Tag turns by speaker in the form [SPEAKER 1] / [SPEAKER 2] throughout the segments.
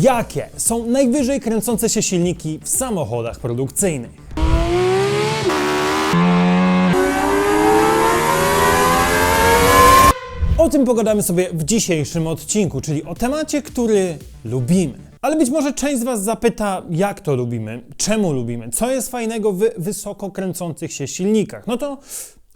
[SPEAKER 1] Jakie są najwyżej kręcące się silniki w samochodach produkcyjnych? O tym pogadamy sobie w dzisiejszym odcinku, czyli o temacie, który lubimy. Ale być może część z Was zapyta, jak to lubimy, czemu lubimy, co jest fajnego w wysoko kręcących się silnikach. No to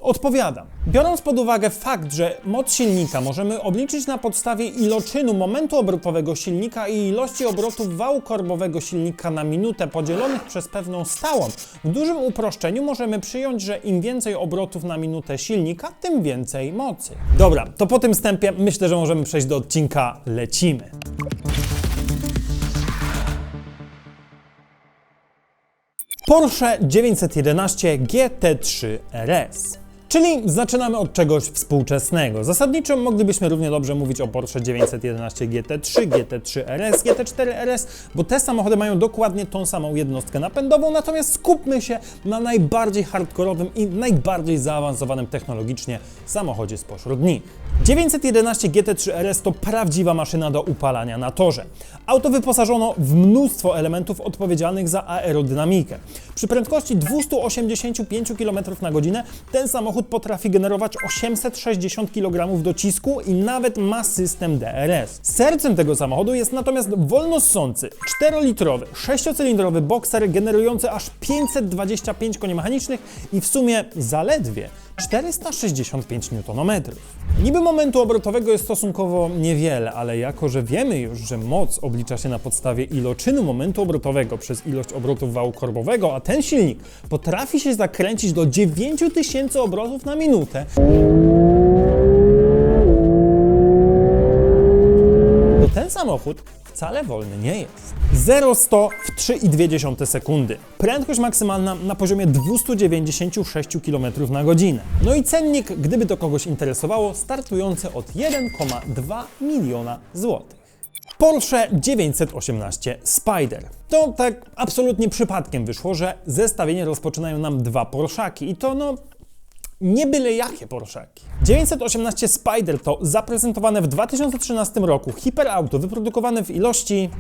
[SPEAKER 1] odpowiadam. Biorąc pod uwagę fakt, że moc silnika możemy obliczyć na podstawie iloczynu momentu obrotowego silnika i ilości obrotów wału korbowego silnika na minutę podzielonych przez pewną stałą, w dużym uproszczeniu możemy przyjąć, że im więcej obrotów na minutę silnika, tym więcej mocy. Dobra, to po tym wstępie myślę, że możemy przejść do odcinka Lecimy. Porsche 911 GT3 RS. Czyli zaczynamy od czegoś współczesnego. Zasadniczo moglibyśmy równie dobrze mówić o Porsche 911 GT3, GT3 RS, GT4 RS, bo te samochody mają dokładnie tą samą jednostkę napędową, natomiast skupmy się na najbardziej hardkorowym i najbardziej zaawansowanym technologicznie samochodzie spośród nich. 911 GT3 RS to prawdziwa maszyna do upalania na torze. Auto wyposażono w mnóstwo elementów odpowiedzialnych za aerodynamikę. Przy prędkości 285 km na godzinę ten samochód potrafi generować 860 kg docisku i nawet ma system DRS. Sercem tego samochodu jest natomiast wolnossący 4-litrowy, 6-cylindrowy bokser generujący aż 525 koni mechanicznych i w sumie zaledwie 465 Nm. Niby momentu obrotowego jest stosunkowo niewiele, ale jako że wiemy już, że moc oblicza się na podstawie iloczynu momentu obrotowego przez ilość obrotów wału korbowego, a ten silnik potrafi się zakręcić do 9000 obrotów na minutę, to ten samochód wcale wolny nie jest. 0-100 w 3,2 sekundy. Prędkość maksymalna na poziomie 296 km na godzinę. No i cennik, gdyby to kogoś interesowało, startujący od 1,2 miliona złotych. Porsche 918 Spider. To tak absolutnie przypadkiem wyszło, że zestawienie rozpoczynają nam dwa Porszaki i to no nie byle jakie Porszaki. 918 Spider to zaprezentowane w 2013 roku hiperauto wyprodukowane w ilości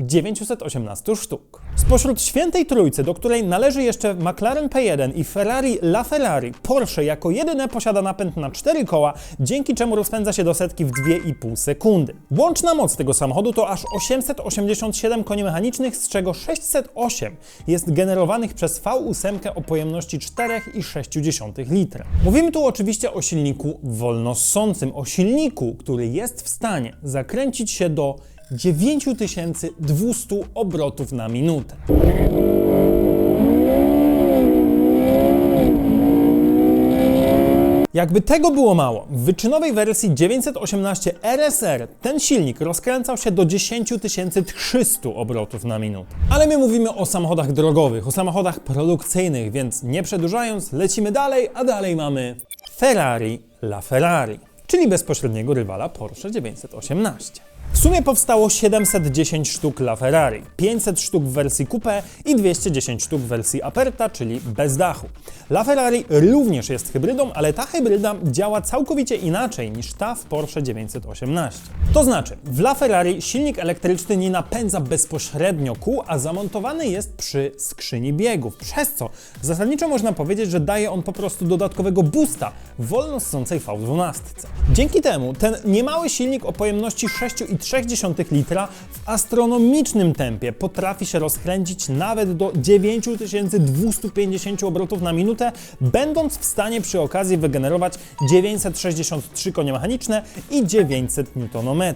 [SPEAKER 1] 918 sztuk. Spośród świętej trójcy, do której należy jeszcze McLaren P1 i Ferrari LaFerrari, Porsche jako jedyne posiada napęd na 4 koła, dzięki czemu rozpędza się do setki w 2,5 sekundy. Łączna moc tego samochodu to aż 887 koni mechanicznych, z czego 608 jest generowanych przez V8 o pojemności 4,6 litra. Mówimy tu oczywiście o silniku wolnossącym, o silniku, który jest w stanie zakręcić się do 9200 obrotów na minutę. Jakby tego było mało, w wyczynowej wersji 918 RSR ten silnik rozkręcał się do 10300 obrotów na minutę. Ale my mówimy o samochodach drogowych, o samochodach produkcyjnych, więc nie przedłużając, lecimy dalej, a dalej mamy Ferrari LaFerrari, czyli bezpośredniego rywala Porsche 918. W sumie powstało 710 sztuk LaFerrari, 500 sztuk w wersji Coupe i 210 sztuk w wersji Aperta, czyli bez dachu. LaFerrari również jest hybrydą, ale ta hybryda działa całkowicie inaczej niż ta w Porsche 918. To znaczy, w LaFerrari silnik elektryczny nie napędza bezpośrednio kół, a zamontowany jest przy skrzyni biegów, przez co zasadniczo można powiedzieć, że daje on po prostu dodatkowego boosta wolno ssącej V12. Dzięki temu ten niemały silnik o pojemności 6,3 litra w astronomicznym tempie potrafi się rozkręcić nawet do 9250 obrotów na minutę, będąc w stanie przy okazji wygenerować 963 konie mechaniczne i 900 Nm.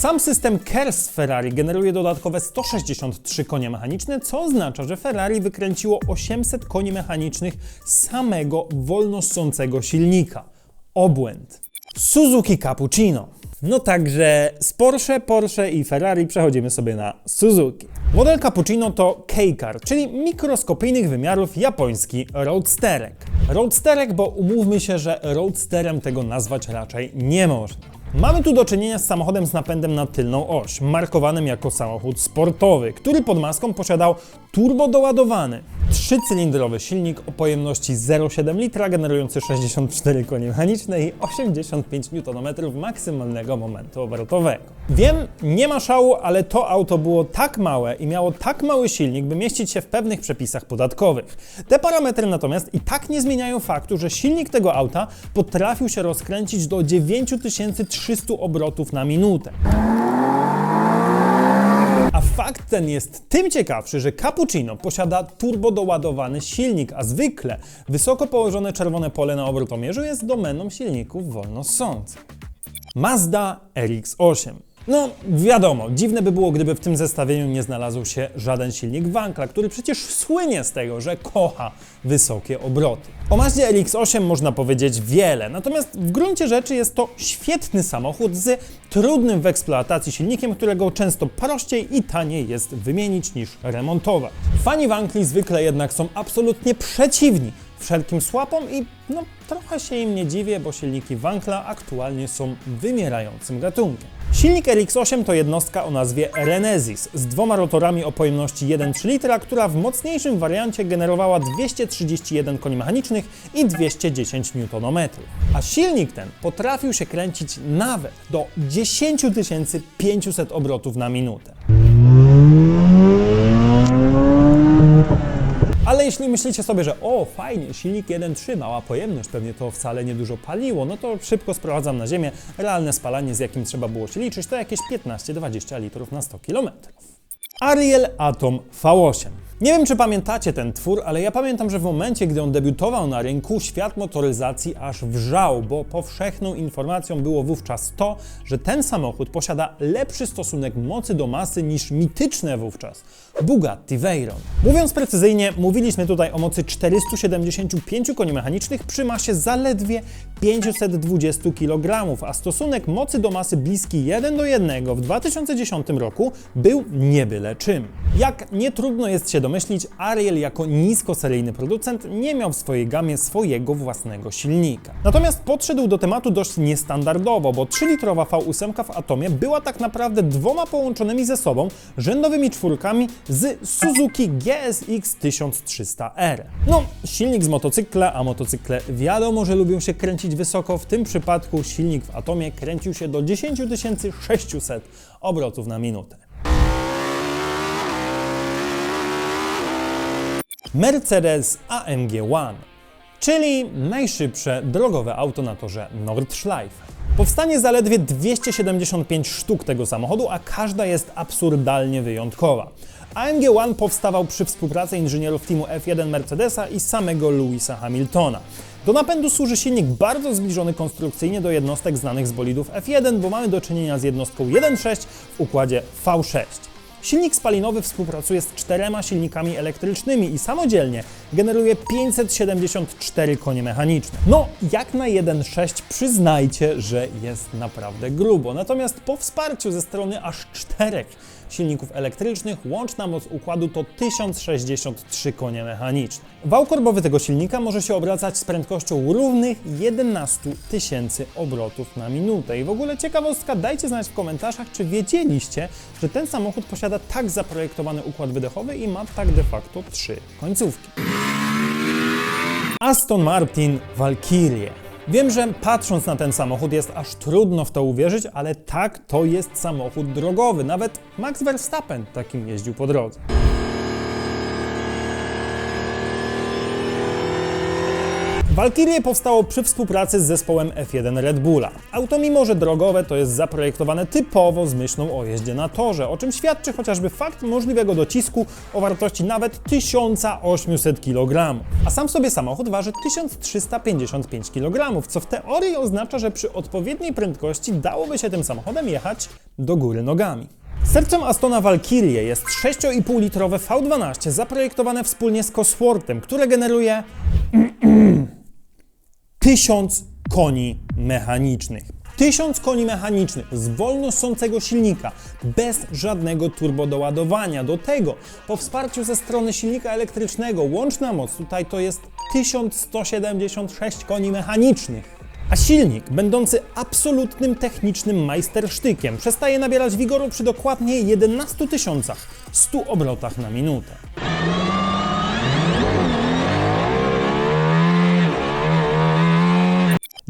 [SPEAKER 1] Sam system KERS Ferrari generuje dodatkowe 163 konie mechaniczne, co oznacza, że Ferrari wykręciło 800 koni mechanicznych samego wolnossącego silnika. Obłęd. Suzuki Cappuccino. No także z Porsche, Porsche i Ferrari przechodzimy sobie na Suzuki. Model Cappuccino to K-Car, czyli mikroskopijnych wymiarów japoński roadsterek. Roadsterek, bo umówmy się, że roadsterem tego nazwać raczej nie można. Mamy tu do czynienia z samochodem z napędem na tylną oś, markowanym jako samochód sportowy, który pod maską posiadał turbo doładowany, trzycylindrowy silnik o pojemności 0,7 litra, generujący 64 konie mechaniczne i 85 Nm maksymalnego momentu obrotowego. Wiem, nie ma szału, ale to auto było tak małe i miało tak mały silnik, by mieścić się w pewnych przepisach podatkowych. Te parametry natomiast i tak nie zmieniają faktu, że silnik tego auta potrafił się rozkręcić do 9300 obrotów na minutę. A fakt ten jest tym ciekawszy, że Cappuccino posiada turbo doładowany silnik, a zwykle wysoko położone czerwone pole na obrotomierzu jest domeną silników wolnosących. Mazda RX-8. No, wiadomo, dziwne by było, gdyby w tym zestawieniu nie znalazł się żaden silnik Wankla, który przecież słynie z tego, że kocha wysokie obroty. O Mazdzie RX-8 można powiedzieć wiele, natomiast w gruncie rzeczy jest to świetny samochód z trudnym w eksploatacji silnikiem, którego często prościej i taniej jest wymienić niż remontować. Fani Wankli zwykle jednak są absolutnie przeciwni wszelkim słapom i no trochę się im nie dziwię, bo silniki Wankla aktualnie są wymierającym gatunkiem. Silnik RX-8 to jednostka o nazwie Renesis z dwoma rotorami o pojemności 1,3 litra, która w mocniejszym wariancie generowała 231 koni mechanicznych i 210 Nm. A silnik ten potrafił się kręcić nawet do 10 500 obrotów na minutę. Ale jeśli myślicie sobie, że o fajnie, silnik 1.3, mała pojemność, pewnie to wcale niedużo paliło, no to szybko sprowadzam na ziemię. Realne spalanie, z jakim trzeba było się liczyć, to jakieś 15-20 litrów na 100 km. Ariel Atom V8. Nie wiem, czy pamiętacie ten twór, ale ja pamiętam, że w momencie, gdy on debiutował na rynku, świat motoryzacji aż wrzał, bo powszechną informacją było wówczas to, że ten samochód posiada lepszy stosunek mocy do masy niż mityczne wówczas Bugatti Veyron. Mówiąc precyzyjnie, mówiliśmy tutaj o mocy 475 koni mechanicznych przy masie zaledwie 520 kg, a stosunek mocy do masy bliski 1 do 1 w 2010 roku był nie byle czym. Jak nie trudno jest się domyślić, Ariel jako niskoseryjny producent nie miał w swojej gamie swojego własnego silnika. Natomiast podszedł do tematu dość niestandardowo, bo 3-litrowa V8 w Atomie była tak naprawdę dwoma połączonymi ze sobą rzędowymi czwórkami z Suzuki GSX 1300R. No, silnik z motocykla, a motocykle wiadomo, że lubią się kręcić wysoko. W tym przypadku silnik w Atomie kręcił się do 10 600 obrotów na minutę. Mercedes AMG One, czyli najszybsze drogowe auto na torze Nordschleife. Powstanie zaledwie 275 sztuk tego samochodu, a każda jest absurdalnie wyjątkowa. AMG One powstawał przy współpracy inżynierów teamu F1 Mercedesa i samego Louisa Hamiltona. Do napędu służy silnik bardzo zbliżony konstrukcyjnie do jednostek znanych z bolidów F1, bo mamy do czynienia z jednostką 1.6 w układzie V6. Silnik spalinowy współpracuje z czterema silnikami elektrycznymi i samodzielnie generuje 574 konie mechaniczne. No, jak na 1.6 przyznajcie, że jest naprawdę grubo. Natomiast po wsparciu ze strony aż czterech silników elektrycznych łączna moc układu to 1063 konie mechaniczne. Wał korbowy tego silnika może się obracać z prędkością równych 11 tysięcy obrotów na minutę. I w ogóle ciekawostka, dajcie znać w komentarzach, czy wiedzieliście, że ten samochód posiada tak zaprojektowany układ wydechowy i ma tak de facto trzy końcówki. Aston Martin Valkyrie. Wiem, że patrząc na ten samochód jest aż trudno w to uwierzyć, ale tak, to jest samochód drogowy. Nawet Max Verstappen takim jeździł po drodze. Valkyrie powstało przy współpracy z zespołem F1 Red Bulla. Auto mimo, że drogowe, to jest zaprojektowane typowo z myślą o jeździe na torze, o czym świadczy chociażby fakt możliwego docisku o wartości nawet 1800 kg. A sam sobie samochód waży 1355 kg, co w teorii oznacza, że przy odpowiedniej prędkości dałoby się tym samochodem jechać do góry nogami. Sercem Astona Valkyrie jest 6,5-litrowe V12 zaprojektowane wspólnie z Cosworthem, które generuje 1000 koni mechanicznych. 1000 koni mechanicznych z wolno ssącego silnika, bez żadnego turbodoładowania. Do tego po wsparciu ze strony silnika elektrycznego łączna moc tutaj to jest 1176 koni mechanicznych. A silnik, będący absolutnym technicznym majstersztykiem, przestaje nabierać wigoru przy dokładnie 11 100 obrotach na minutę.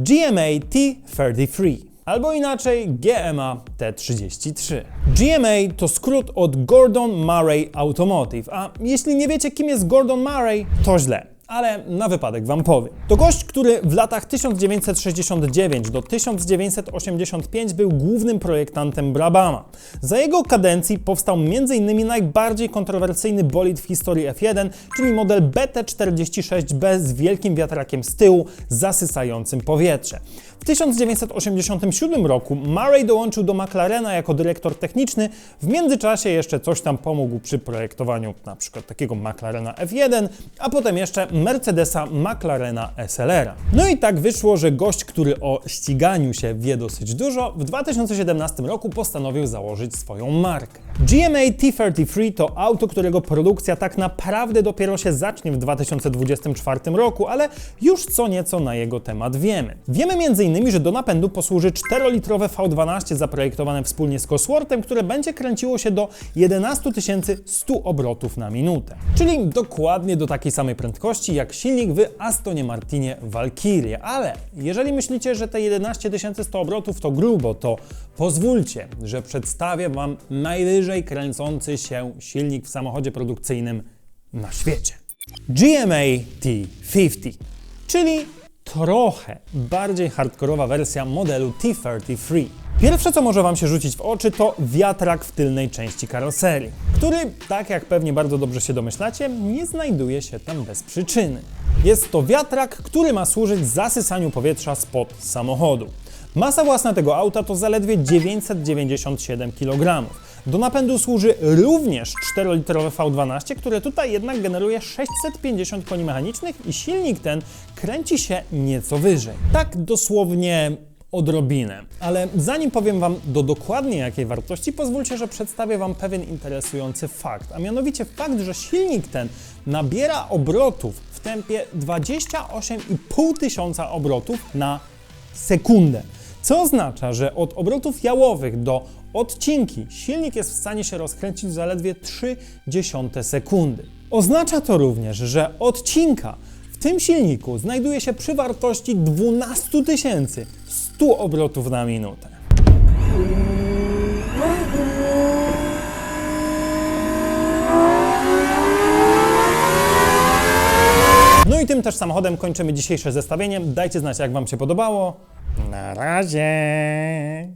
[SPEAKER 1] GMA T33 albo inaczej GMA T33. GMA to skrót od Gordon Murray Automotive, a jeśli nie wiecie kim jest Gordon Murray, to źle. Ale na wypadek wam powiem. To gość, który w latach 1969 do 1985 był głównym projektantem Brabama. Za jego kadencji powstał m.in. najbardziej kontrowersyjny bolid w historii F1, czyli model BT46B z wielkim wiatrakiem z tyłu, zasysającym powietrze. W 1987 roku Murray dołączył do McLarena jako dyrektor techniczny. W międzyczasie jeszcze coś tam pomógł przy projektowaniu przykład takiego McLarena F1, a potem jeszcze Mercedesa McLarena SLR. No i tak wyszło, że gość, który o ściganiu się wie dosyć dużo, w 2017 roku postanowił założyć swoją markę. GMA T33 to auto, którego produkcja tak naprawdę dopiero się zacznie w 2024 roku, ale już co nieco na jego temat wiemy. Wiemy m.in., że do napędu posłuży 4-litrowe V12 zaprojektowane wspólnie z Cosworthem, które będzie kręciło się do 11 100 obrotów na minutę. Czyli dokładnie do takiej samej prędkości jak silnik w Astonie Martinie Valkyrie. Ale jeżeli myślicie, że te 11 100 obrotów to grubo, to pozwólcie, że przedstawię Wam najwyżej kręcący się silnik w samochodzie produkcyjnym na świecie. GMA T50, czyli trochę bardziej hardkorowa wersja modelu T33. Pierwsze, co może Wam się rzucić w oczy, to wiatrak w tylnej części karoserii, który, tak jak pewnie bardzo dobrze się domyślacie, nie znajduje się tam bez przyczyny. Jest to wiatrak, który ma służyć zasysaniu powietrza spod samochodu. Masa własna tego auta to zaledwie 997 kg. Do napędu służy również 4-litrowe V12, które tutaj jednak generuje 650 koni mechanicznych i silnik ten kręci się nieco wyżej. Tak dosłownie odrobinę. Ale zanim powiem Wam do dokładnie jakiej wartości, pozwólcie, że przedstawię Wam pewien interesujący fakt, a mianowicie fakt, że silnik ten nabiera obrotów w tempie 28,5 tysiąca obrotów na sekundę. Co oznacza, że od obrotów jałowych do odcinki silnik jest w stanie się rozkręcić w zaledwie 0,3 sekundy. Oznacza to również, że odcinka w tym silniku znajduje się przy wartości 12 100 obrotów na minutę. No i tym też samochodem kończymy dzisiejsze zestawienie. Dajcie znać, jak Wam się podobało. Na razie!